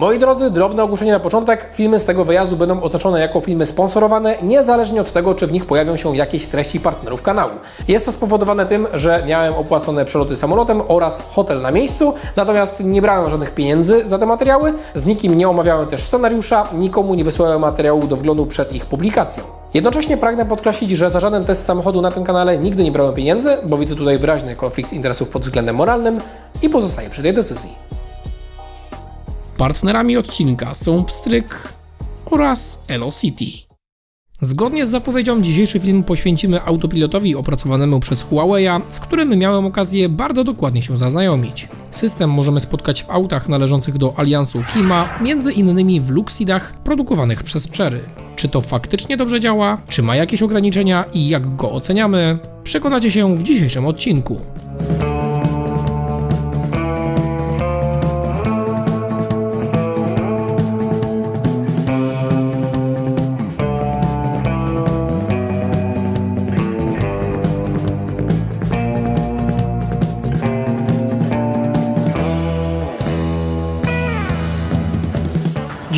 Moi drodzy, drobne ogłoszenie na początek. Filmy z tego wyjazdu będą oznaczone jako filmy sponsorowane, niezależnie od tego, czy w nich pojawią się jakieś treści partnerów kanału. Jest to spowodowane tym, że miałem opłacone przeloty samolotem oraz hotel na miejscu, natomiast nie brałem żadnych pieniędzy za te materiały, z nikim nie omawiałem też scenariusza, nikomu nie wysyłałem materiału do wglądu przed ich publikacją. Jednocześnie pragnę podkreślić, że za żaden test samochodu na tym kanale nigdy nie brałem pieniędzy, bo widzę tutaj wyraźny konflikt interesów pod względem moralnym i pozostaję przy tej decyzji. Partnerami odcinka są Pstryk oraz Elocity. Zgodnie z zapowiedzią, dzisiejszy film poświęcimy autopilotowi opracowanemu przez Huawei'a, z którym miałem okazję bardzo dokładnie się zaznajomić. System możemy spotkać w autach należących do aliansu Hima, między innymi w Luxidach produkowanych przez Chery. Czy to faktycznie dobrze działa, czy ma jakieś ograniczenia i jak go oceniamy, przekonacie się w dzisiejszym odcinku.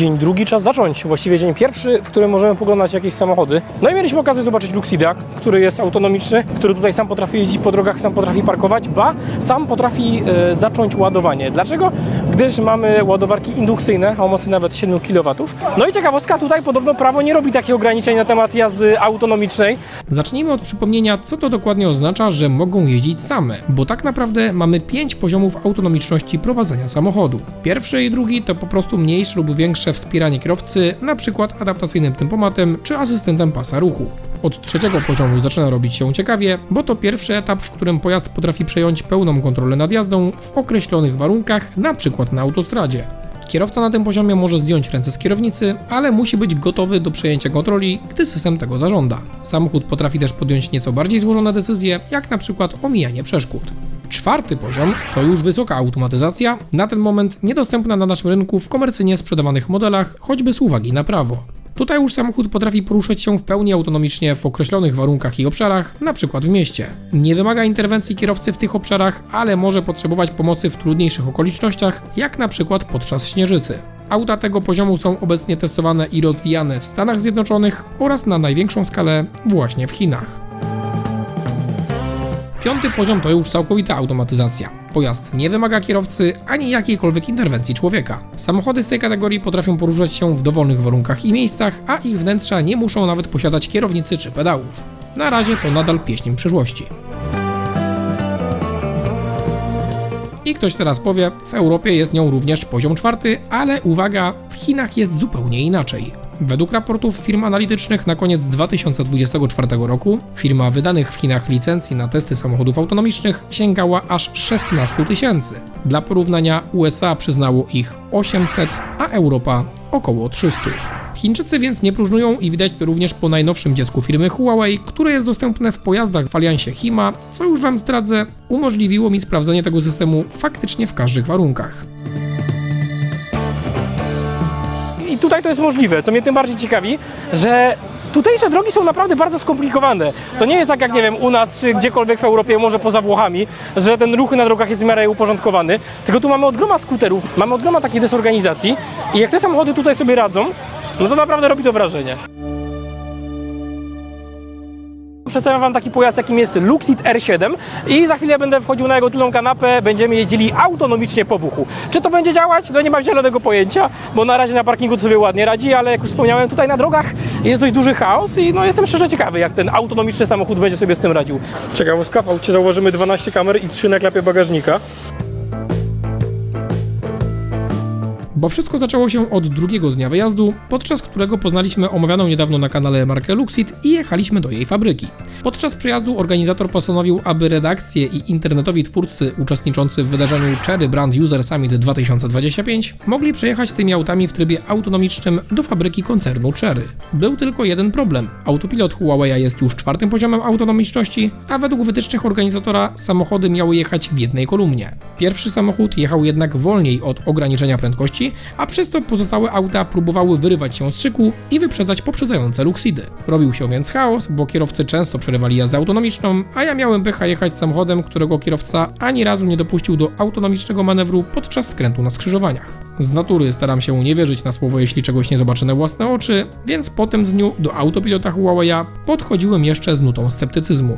Dzień drugi, czas zacząć. Właściwie dzień pierwszy, w którym możemy poglądać jakieś samochody. No i mieliśmy okazję zobaczyć Luxida, który jest autonomiczny, który tutaj sam potrafi jeździć po drogach, sam potrafi parkować, ba, sam potrafi e, zacząć ładowanie. Dlaczego? Gdyż mamy ładowarki indukcyjne o mocy nawet 7 kW. No i ciekawostka, tutaj podobno prawo nie robi takich ograniczeń na temat jazdy autonomicznej. Zacznijmy od przypomnienia, co to dokładnie oznacza, że mogą jeździć same, bo tak naprawdę mamy 5 poziomów autonomiczności prowadzenia samochodu. Pierwszy i drugi to po prostu mniejsze lub większe wspieranie kierowcy, na przykład adaptacyjnym tempomatem czy asystentem pasa ruchu. Od trzeciego poziomu zaczyna robić się ciekawie, bo to pierwszy etap, w którym pojazd potrafi przejąć pełną kontrolę nad jazdą w określonych warunkach, przykład na autostradzie. Kierowca na tym poziomie może zdjąć ręce z kierownicy, ale musi być gotowy do przejęcia kontroli, gdy system tego zażąda. Samochód potrafi też podjąć nieco bardziej złożone decyzje, jak na przykład omijanie przeszkód. Czwarty poziom to już wysoka automatyzacja, na ten moment niedostępna na naszym rynku w komercyjnie sprzedawanych modelach, choćby z uwagi na prawo. Tutaj już samochód potrafi poruszać się w pełni autonomicznie w określonych warunkach i obszarach, np. w mieście. Nie wymaga interwencji kierowcy w tych obszarach, ale może potrzebować pomocy w trudniejszych okolicznościach, jak np. podczas śnieżycy. Auta tego poziomu są obecnie testowane i rozwijane w Stanach Zjednoczonych oraz na największą skalę właśnie w Chinach. Piąty poziom to już całkowita automatyzacja. Pojazd nie wymaga kierowcy ani jakiejkolwiek interwencji człowieka. Samochody z tej kategorii potrafią poruszać się w dowolnych warunkach i miejscach, a ich wnętrza nie muszą nawet posiadać kierownicy czy pedałów. Na razie to nadal pieśń przyszłości. I ktoś teraz powie, w Europie jest nią również poziom czwarty, ale uwaga, w Chinach jest zupełnie inaczej. Według raportów firm analitycznych na koniec 2024 roku firma wydanych w Chinach licencji na testy samochodów autonomicznych sięgała aż 16 tysięcy. Dla porównania USA przyznało ich 800, a Europa około 300. Chińczycy więc nie próżnują i widać to również po najnowszym dziecku firmy Huawei, które jest dostępne w pojazdach w aliansie Hima, co już Wam zdradzę, umożliwiło mi sprawdzenie tego systemu faktycznie w każdych warunkach. Tutaj to jest możliwe, co mnie tym bardziej ciekawi, że tutejsze drogi są naprawdę bardzo skomplikowane. To nie jest tak jak, nie wiem, u nas czy gdziekolwiek w Europie, może poza Włochami, że ten ruch na drogach jest w miarę uporządkowany, tylko tu mamy od groma skuterów, mamy od groma takiej desorganizacji i jak te samochody tutaj sobie radzą, no to naprawdę robi to wrażenie. Przedstawiam Wam taki pojazd, jakim jest Luxit R7 i za chwilę będę wchodził na jego tylną kanapę, będziemy jeździli autonomicznie po wuchu. Czy to będzie działać? No nie mam zielonego pojęcia, bo na razie na parkingu to sobie ładnie radzi, ale jak już wspomniałem, tutaj na drogach jest dość duży chaos i no jestem szczerze ciekawy, jak ten autonomiczny samochód będzie sobie z tym radził. Ciekawostka, w aucie zauważymy 12 kamer i 3 na klapie bagażnika. Bo wszystko zaczęło się od drugiego dnia wyjazdu, podczas którego poznaliśmy omawianą niedawno na kanale markę Luxit i jechaliśmy do jej fabryki. Podczas przyjazdu organizator postanowił, aby redakcje i internetowi twórcy uczestniczący w wydarzeniu Cherry Brand User Summit 2025 mogli przejechać tymi autami w trybie autonomicznym do fabryki koncernu Cherry. Był tylko jeden problem. Autopilot Huawei jest już czwartym poziomem autonomiczności, a według wytycznych organizatora samochody miały jechać w jednej kolumnie. Pierwszy samochód jechał jednak wolniej od ograniczenia prędkości a przez to pozostałe auta próbowały wyrywać się z szyku i wyprzedzać poprzedzające Luxidy. Robił się więc chaos, bo kierowcy często przerywali jazdę autonomiczną, a ja miałem pecha jechać samochodem, którego kierowca ani razu nie dopuścił do autonomicznego manewru podczas skrętu na skrzyżowaniach. Z natury staram się nie wierzyć na słowo, jeśli czegoś nie zobaczę na własne oczy, więc po tym dniu do autopilota Huawei podchodziłem jeszcze z nutą sceptycyzmu.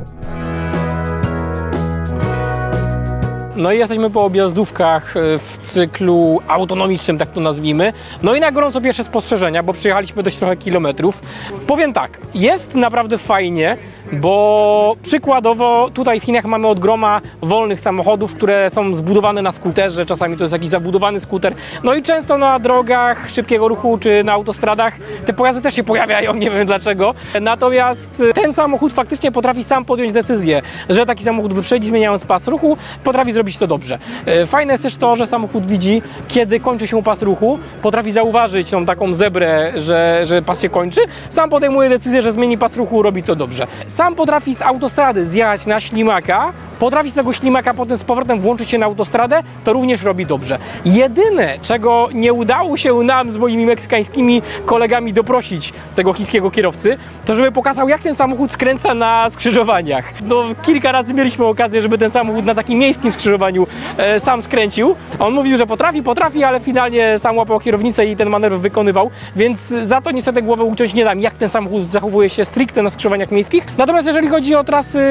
No i jesteśmy po objazdówkach y, w cyklu autonomicznym, tak to nazwijmy. No i na gorąco pierwsze spostrzeżenia, bo przyjechaliśmy dość trochę kilometrów. Powiem tak, jest naprawdę fajnie, bo przykładowo tutaj w Chinach mamy od groma wolnych samochodów, które są zbudowane na skuterze, czasami to jest jakiś zabudowany skuter. No i często na drogach szybkiego ruchu czy na autostradach te pojazdy też się pojawiają, nie wiem dlaczego. Natomiast y, ten samochód faktycznie potrafi sam podjąć decyzję, że taki samochód wyprzedzi, zmieniając pas ruchu, potrafi zrobić to dobrze. Y, Fajne jest też to, że samochód widzi, kiedy kończy się pas ruchu, potrafi zauważyć tą taką zebrę, że, że pas się kończy, sam podejmuje decyzję, że zmieni pas ruchu, robi to dobrze. Sam potrafi z autostrady zjechać na ślimaka, potrafi z tego ślimaka potem z powrotem włączyć się na autostradę, to również robi dobrze. Jedyne, czego nie udało się nam z moimi meksykańskimi kolegami doprosić tego chińskiego kierowcy, to żeby pokazał, jak ten samochód skręca na skrzyżowaniach. No, kilka razy mieliśmy okazję, żeby ten samochód na takim miejskim skrzyżowaniu e, sam skręcił. On mówił, że potrafi, potrafi, ale finalnie sam łapał kierownicę i ten manewr wykonywał, więc za to niestety głowę uciąć nie dam, jak ten samochód zachowuje się stricte na skrzyżowaniach miejskich. Natomiast jeżeli chodzi o trasy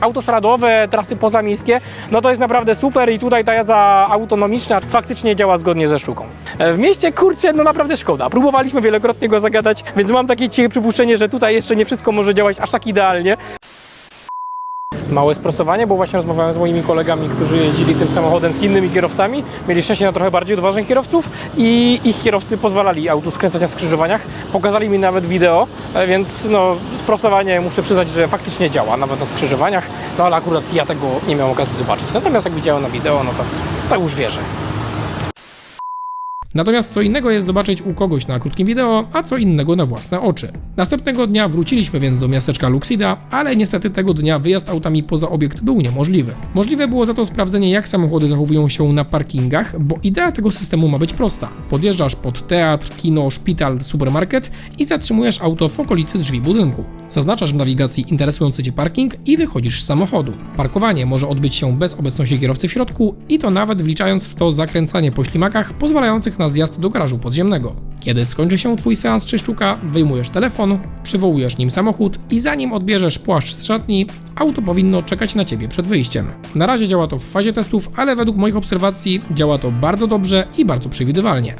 autostradowe, trasy pozamiejskie, no to jest naprawdę super i tutaj ta jazda autonomiczna faktycznie działa zgodnie ze sztuką. E, W mieście, kurczę, no naprawdę szkoda. Próbowaliśmy wielokrotnie go zagadać, więc mam takie ciche przypuszczenie, że tutaj jeszcze nie wszystko może działać aż tak idealnie. Małe sprostowanie, bo właśnie rozmawiałem z moimi kolegami, którzy jeździli tym samochodem z innymi kierowcami. Mieli szczęście na trochę bardziej odważnych kierowców i ich kierowcy pozwalali autu skręcać na skrzyżowaniach. Pokazali mi nawet wideo, e, więc no, sprostowanie muszę przyznać, że faktycznie działa, nawet na skrzyżowaniach. No ale akurat ja tego nie miałem okazji zobaczyć. Natomiast jak widziałem na wideo, no to, to już wierzę. Natomiast co innego jest zobaczyć u kogoś na krótkim wideo, a co innego na własne oczy. Następnego dnia wróciliśmy więc do miasteczka Luxida, ale niestety tego dnia wyjazd autami poza obiekt był niemożliwy. Możliwe było za to sprawdzenie, jak samochody zachowują się na parkingach, bo idea tego systemu ma być prosta. Podjeżdżasz pod teatr, kino, szpital, supermarket i zatrzymujesz auto w okolicy drzwi budynku. Zaznaczasz w nawigacji interesujący Cię parking i wychodzisz z samochodu. Parkowanie może odbyć się bez obecności kierowcy w środku i to nawet wliczając w to zakręcanie po ślimakach pozwalających na zjazd do garażu podziemnego. Kiedy skończy się Twój seans czyszczuka, wyjmujesz telefon, przywołujesz nim samochód i zanim odbierzesz płaszcz z szatni, auto powinno czekać na Ciebie przed wyjściem. Na razie działa to w fazie testów, ale według moich obserwacji działa to bardzo dobrze i bardzo przewidywalnie.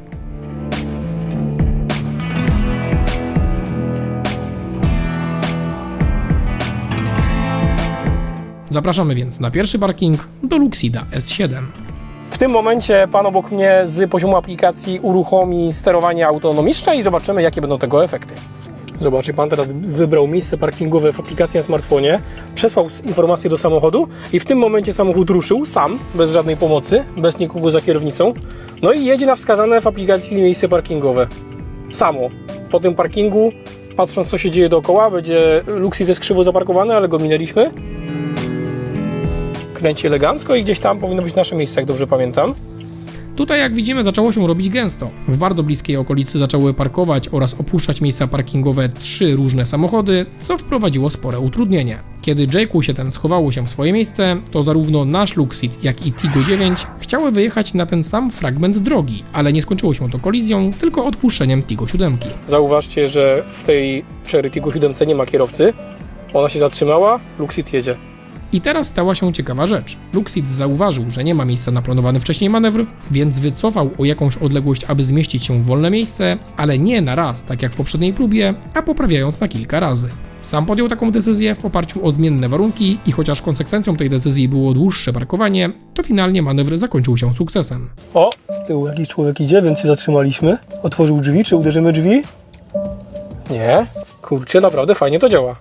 Zapraszamy więc na pierwszy parking do Luxida S7. Tym momencie pan obok mnie z poziomu aplikacji uruchomi sterowanie autonomiczne i zobaczymy, jakie będą tego efekty. Zobaczy pan teraz wybrał miejsce parkingowe w aplikacji na smartfonie, przesłał informację do samochodu i w tym momencie samochód ruszył sam, bez żadnej pomocy, bez nikogo za kierownicą. No i jedzie na wskazane w aplikacji miejsce parkingowe. Samo. Po tym parkingu, patrząc co się dzieje dookoła, będzie Luxi jest krzywo zaparkowany, ale go minęliśmy. Kręci elegancko i gdzieś tam powinno być nasze miejsce, jak dobrze pamiętam. Tutaj, jak widzimy, zaczęło się robić gęsto. W bardzo bliskiej okolicy zaczęły parkować oraz opuszczać miejsca parkingowe trzy różne samochody, co wprowadziło spore utrudnienie. Kiedy Jake'u ten schowało się w swoje miejsce, to zarówno nasz Luxit, jak i Tigo 9 chciały wyjechać na ten sam fragment drogi, ale nie skończyło się to kolizją, tylko odpuszczeniem Tigo 7. Zauważcie, że w tej Cherry Tiggo 7 nie ma kierowcy. Ona się zatrzymała, Luxit jedzie. I teraz stała się ciekawa rzecz. Luxit zauważył, że nie ma miejsca na planowany wcześniej manewr, więc wycofał o jakąś odległość, aby zmieścić się w wolne miejsce, ale nie na raz, tak jak w poprzedniej próbie, a poprawiając na kilka razy. Sam podjął taką decyzję w oparciu o zmienne warunki i chociaż konsekwencją tej decyzji było dłuższe parkowanie, to finalnie manewr zakończył się sukcesem. O, z tyłu jakiś człowiek idzie, więc się zatrzymaliśmy. Otworzył drzwi, czy uderzymy drzwi? Nie. Kurczę, naprawdę fajnie to działa.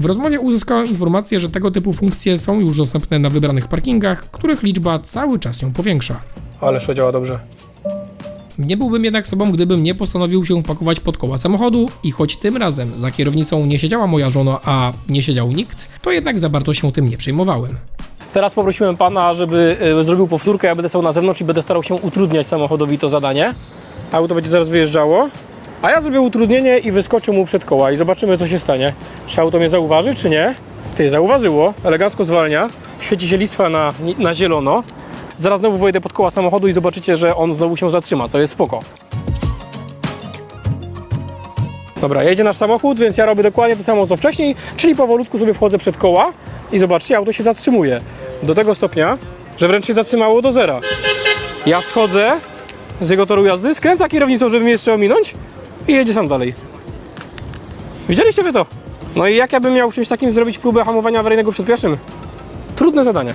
W rozmowie uzyskałem informację, że tego typu funkcje są już dostępne na wybranych parkingach, których liczba cały czas się powiększa. Ależ to działa dobrze. Nie byłbym jednak sobą, gdybym nie postanowił się wpakować pod koła samochodu i choć tym razem za kierownicą nie siedziała moja żona, a nie siedział nikt, to jednak za bardzo się tym nie przejmowałem. Teraz poprosiłem pana, żeby e, zrobił powtórkę, ja będę stał na zewnątrz i będę starał się utrudniać samochodowi to zadanie. Auto będzie zaraz wyjeżdżało. A ja zrobię utrudnienie i wyskoczę mu przed koła i zobaczymy co się stanie. Czy auto mnie zauważy, czy nie? Ty, zauważyło, elegancko zwalnia, świeci się listwa na, na zielono. Zaraz znowu wejdę pod koła samochodu i zobaczycie, że on znowu się zatrzyma, co jest spoko. Dobra, jedzie nasz samochód, więc ja robię dokładnie to samo co wcześniej, czyli powolutku sobie wchodzę przed koła i zobaczcie, auto się zatrzymuje. Do tego stopnia, że wręcz się zatrzymało do zera. Ja schodzę z jego toru jazdy, skręca kierownicą, żeby mnie jeszcze ominąć i jedzie sam dalej. Widzieliście wy to? No i jak ja bym miał czymś takim zrobić próbę hamowania awaryjnego przed pieszym? Trudne zadanie.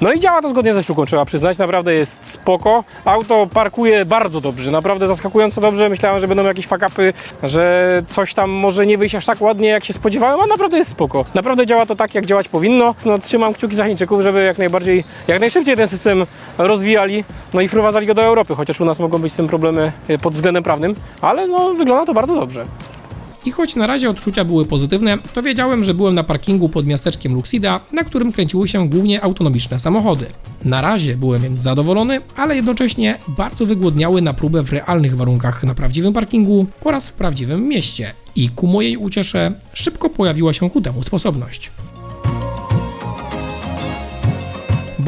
No i działa to zgodnie ze sztuką, trzeba przyznać, naprawdę jest spoko. Auto parkuje bardzo dobrze, naprawdę zaskakująco dobrze. Myślałem, że będą jakieś fakapy, że coś tam może nie wyjść aż tak ładnie, jak się spodziewałem, a naprawdę jest spoko. Naprawdę działa to tak, jak działać powinno. No, trzymam kciuki za Chińczyków, żeby jak najbardziej, jak najszybciej ten system rozwijali, no i wprowadzali go do Europy, chociaż u nas mogą być z tym problemy e, pod względem prawnym, ale no wygląda to bardzo dobrze. I choć na razie odczucia były pozytywne, to wiedziałem, że byłem na parkingu pod miasteczkiem Luxida, na którym kręciły się głównie autonomiczne samochody. Na razie byłem więc zadowolony, ale jednocześnie bardzo wygłodniały na próbę w realnych warunkach na prawdziwym parkingu oraz w prawdziwym mieście. I ku mojej uciesze szybko pojawiła się ku temu sposobność.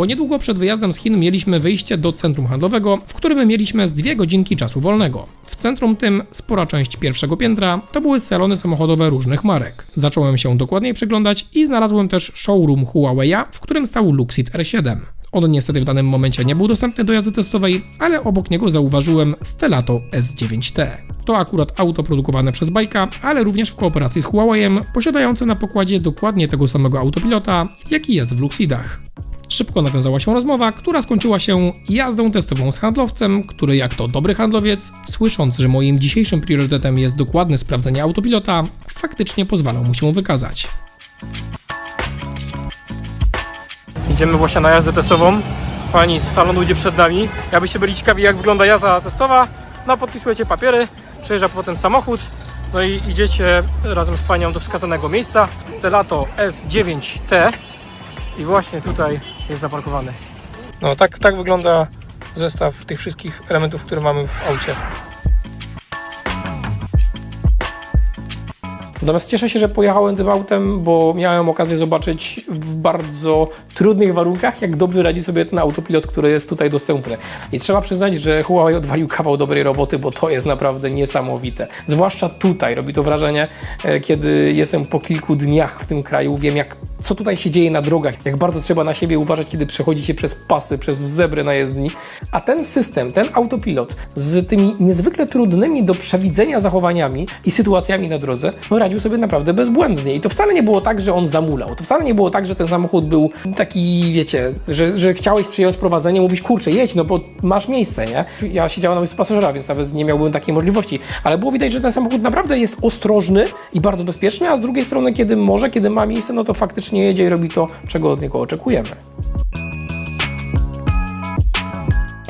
Bo niedługo przed wyjazdem z Chin mieliśmy wyjście do centrum handlowego, w którym mieliśmy z dwie godzinki czasu wolnego. W centrum tym spora część pierwszego piętra to były salony samochodowe różnych marek. Zacząłem się dokładniej przyglądać i znalazłem też showroom Huawei'a, w którym stał Luxit R7. On niestety w danym momencie nie był dostępny do jazdy testowej, ale obok niego zauważyłem Stelato S9T. To akurat auto produkowane przez Bajka, ale również w kooperacji z Huawei'em, posiadające na pokładzie dokładnie tego samego autopilota, jaki jest w Luxidach. Szybko nawiązała się rozmowa, która skończyła się jazdą testową z handlowcem, który jak to dobry handlowiec, słysząc, że moim dzisiejszym priorytetem jest dokładne sprawdzenie autopilota, faktycznie pozwalał mu się wykazać. Idziemy właśnie na jazdę testową. Pani z salonu idzie przed nami. Jakbyście byli ciekawi, jak wygląda jazda testowa, no podpisujecie papiery, przejeżdża potem samochód, no i idziecie razem z panią do wskazanego miejsca. Stelato S9T i właśnie tutaj jest zaparkowany. No tak, tak wygląda zestaw tych wszystkich elementów, które mamy w aucie. Natomiast cieszę się, że pojechałem tym autem, bo miałem okazję zobaczyć w bardzo trudnych warunkach, jak dobrze radzi sobie ten autopilot, który jest tutaj dostępny. I trzeba przyznać, że Huawei odwalił kawał dobrej roboty, bo to jest naprawdę niesamowite. Zwłaszcza tutaj robi to wrażenie, e, kiedy jestem po kilku dniach w tym kraju, wiem jak co tutaj się dzieje na drogach, jak bardzo trzeba na siebie uważać, kiedy przechodzi się przez pasy, przez zebry na jezdni. A ten system, ten autopilot z tymi niezwykle trudnymi do przewidzenia zachowaniami i sytuacjami na drodze, no radził sobie naprawdę bezbłędnie. I to wcale nie było tak, że on zamulał. To wcale nie było tak, że ten samochód był taki, wiecie, że, że chciałeś przyjąć prowadzenie, mówić, kurczę, jedź, no bo masz miejsce, nie? Ja siedziałem na miejscu pasażera, więc nawet nie miałbym takiej możliwości. Ale było widać, że ten samochód naprawdę jest ostrożny i bardzo bezpieczny, a z drugiej strony, kiedy może, kiedy ma miejsce, no to faktycznie jedzie i robi to, czego od niego oczekujemy.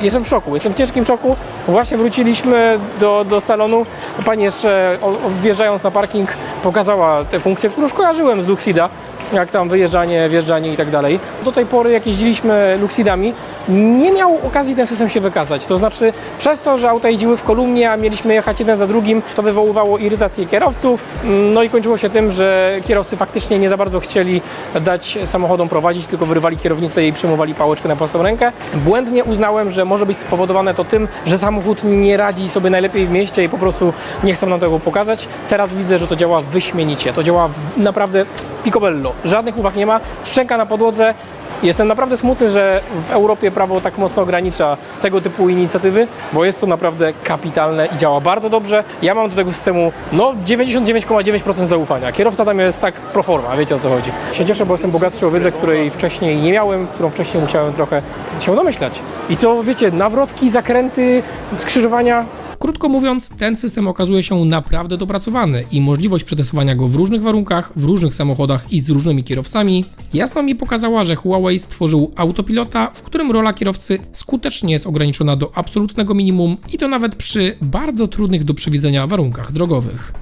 Jestem w szoku, jestem w ciężkim szoku. Właśnie wróciliśmy do, do salonu. Pani jeszcze wjeżdżając na parking pokazała te funkcje, które już kojarzyłem z Luxida, jak tam wyjeżdżanie, wjeżdżanie i tak dalej. Do tej pory jak jeździliśmy Luxidami, nie miał okazji ten system się wykazać. To znaczy przez to, że auta jeździły w kolumnie, a mieliśmy jechać jeden za drugim, to wywoływało irytację kierowców. No i kończyło się tym, że kierowcy faktycznie nie za bardzo chcieli dać samochodom prowadzić, tylko wyrywali kierownicę i przyjmowali pałeczkę na prostą rękę. Błędnie uznałem, że może być spowodowane to tym, że samochód nie radzi sobie najlepiej w mieście i po prostu nie chcą nam tego pokazać. Teraz widzę, że to działa wyśmienicie. To działa naprawdę picobello. Żadnych uwag nie ma. Szczęka na podłodze. Jestem naprawdę smutny, że w Europie prawo tak mocno ogranicza tego typu inicjatywy, bo jest to naprawdę kapitalne i działa bardzo dobrze. Ja mam do tego systemu no 99,9% zaufania. Kierowca tam jest tak pro forma, wiecie o co chodzi. Się cieszę, bo jestem bogatszy o wiedzę, której wcześniej nie miałem, którą wcześniej musiałem trochę się domyślać. I to wiecie, nawrotki, zakręty, skrzyżowania, Krótko mówiąc, ten system okazuje się naprawdę dopracowany i możliwość przetestowania go w różnych warunkach, w różnych samochodach i z różnymi kierowcami jasno mi pokazała, że Huawei stworzył autopilota, w którym rola kierowcy skutecznie jest ograniczona do absolutnego minimum i to nawet przy bardzo trudnych do przewidzenia warunkach drogowych.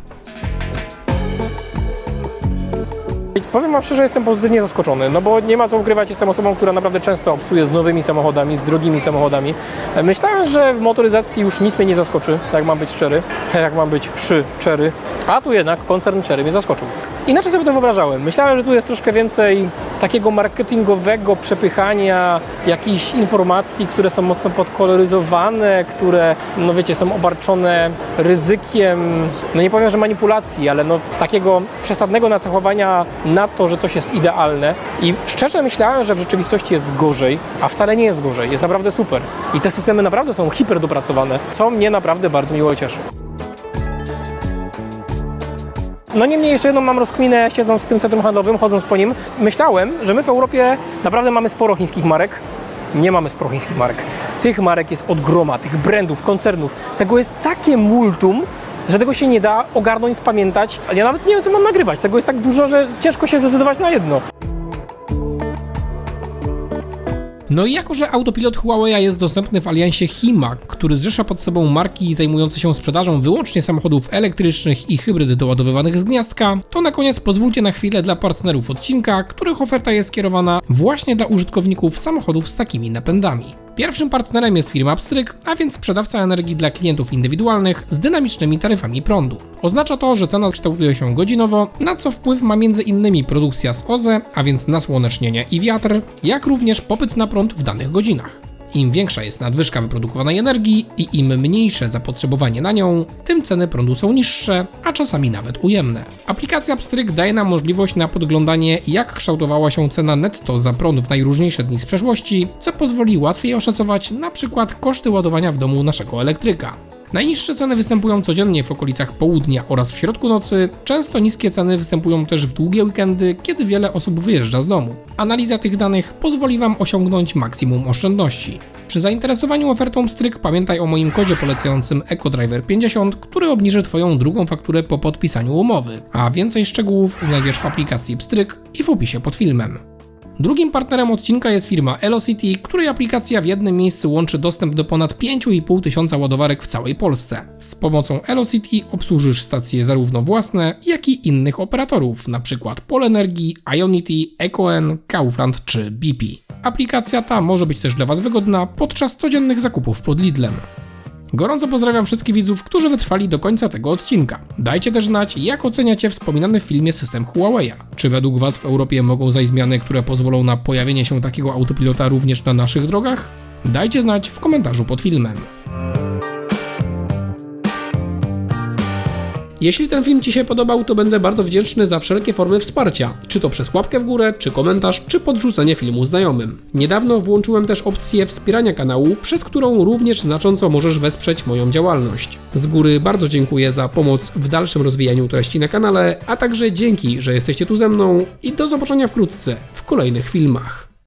Powiem wam szczerze, jestem pozytywnie zaskoczony, no bo nie ma co ukrywać, jestem osobą, która naprawdę często obcuje z nowymi samochodami, z drogimi samochodami. E, Myślałem, że w motoryzacji już nic mnie nie zaskoczy, jak mam być szczery, jak mam być szy, czery, a tu jednak koncern Cherry mnie zaskoczył. Inaczej sobie to wyobrażałem. Myślałem, że tu jest troszkę więcej takiego marketingowego przepychania jakichś informacji, które są mocno podkoloryzowane, które, no wiecie, są obarczone ryzykiem, no nie powiem, że manipulacji, ale no takiego przesadnego nacechowania na to, że coś jest idealne. I szczerze myślałem, że w rzeczywistości jest gorzej, a wcale nie jest gorzej. Jest naprawdę super. I te systemy naprawdę są hiper dopracowane, co mnie naprawdę bardzo miło cieszy. No niemniej jeszcze jedną mam rozkminę, siedząc w tym centrum handlowym, chodząc po nim. Myślałem, że my w Europie naprawdę mamy sporo chińskich marek. Nie mamy sporo chińskich marek. Tych marek jest od groma, tych brandów, koncernów. Tego jest takie multum, że tego się nie da ogarnąć, spamiętać. Ja nawet nie wiem, co mam nagrywać. Tego jest tak dużo, że ciężko się zdecydować na jedno. No i jako, że autopilot Huawei jest dostępny w aliansie HIMAC, który zrzesza pod sobą marki zajmujące się sprzedażą wyłącznie samochodów elektrycznych i hybryd doładowywanych z gniazdka, to na koniec pozwólcie na chwilę dla partnerów odcinka, których oferta jest skierowana właśnie dla użytkowników samochodów z takimi napędami. Pierwszym partnerem jest firma Pstryk, a więc sprzedawca energii dla klientów indywidualnych z dynamicznymi taryfami prądu. Oznacza to, że cena kształtuje się godzinowo, na co wpływ ma m.in. produkcja z OZE, a więc nasłonecznienie i wiatr, jak również popyt na prąd w danych godzinach. Im większa jest nadwyżka wyprodukowanej energii i im mniejsze zapotrzebowanie na nią, tym ceny prądu są niższe, a czasami nawet ujemne. Aplikacja Pstryk daje nam możliwość na podglądanie, jak kształtowała się cena netto za prąd w najróżniejsze dni z przeszłości, co pozwoli łatwiej oszacować na przykład koszty ładowania w domu naszego elektryka. Najniższe ceny występują codziennie w okolicach południa oraz w środku nocy. Często niskie ceny występują też w długie weekendy, kiedy wiele osób wyjeżdża z domu. Analiza tych danych pozwoli Wam osiągnąć maksimum oszczędności. Przy zainteresowaniu ofertą Stryk pamiętaj o moim kodzie polecającym EcoDriver50, który obniży Twoją drugą fakturę po podpisaniu umowy. A więcej szczegółów znajdziesz w aplikacji Pstryk i w opisie pod filmem. Drugim partnerem odcinka jest firma Elocity, której aplikacja w jednym miejscu łączy dostęp do ponad 5,5 tysiąca ładowarek w całej Polsce. Z pomocą Elocity obsłużysz stacje zarówno własne, jak i innych operatorów, np. Polenergii, Ionity, EcoN, Kaufland czy BP. Aplikacja ta może być też dla Was wygodna podczas codziennych zakupów pod Lidlem. Gorąco pozdrawiam wszystkich widzów, którzy wytrwali do końca tego odcinka. Dajcie też znać, jak oceniacie wspominany w filmie system Huawei. Czy według Was w Europie mogą zajść zmiany, które pozwolą na pojawienie się takiego autopilota również na naszych drogach? Dajcie znać w komentarzu pod filmem. Jeśli ten film Ci się podobał, to będę bardzo wdzięczny za wszelkie formy wsparcia, czy to przez łapkę w górę, czy komentarz, czy podrzucenie filmu znajomym. Niedawno włączyłem też opcję wspierania kanału, przez którą również znacząco możesz wesprzeć moją działalność. Z góry bardzo dziękuję za pomoc w dalszym rozwijaniu treści na kanale, a także dzięki, że jesteście tu ze mną i do zobaczenia wkrótce w kolejnych filmach.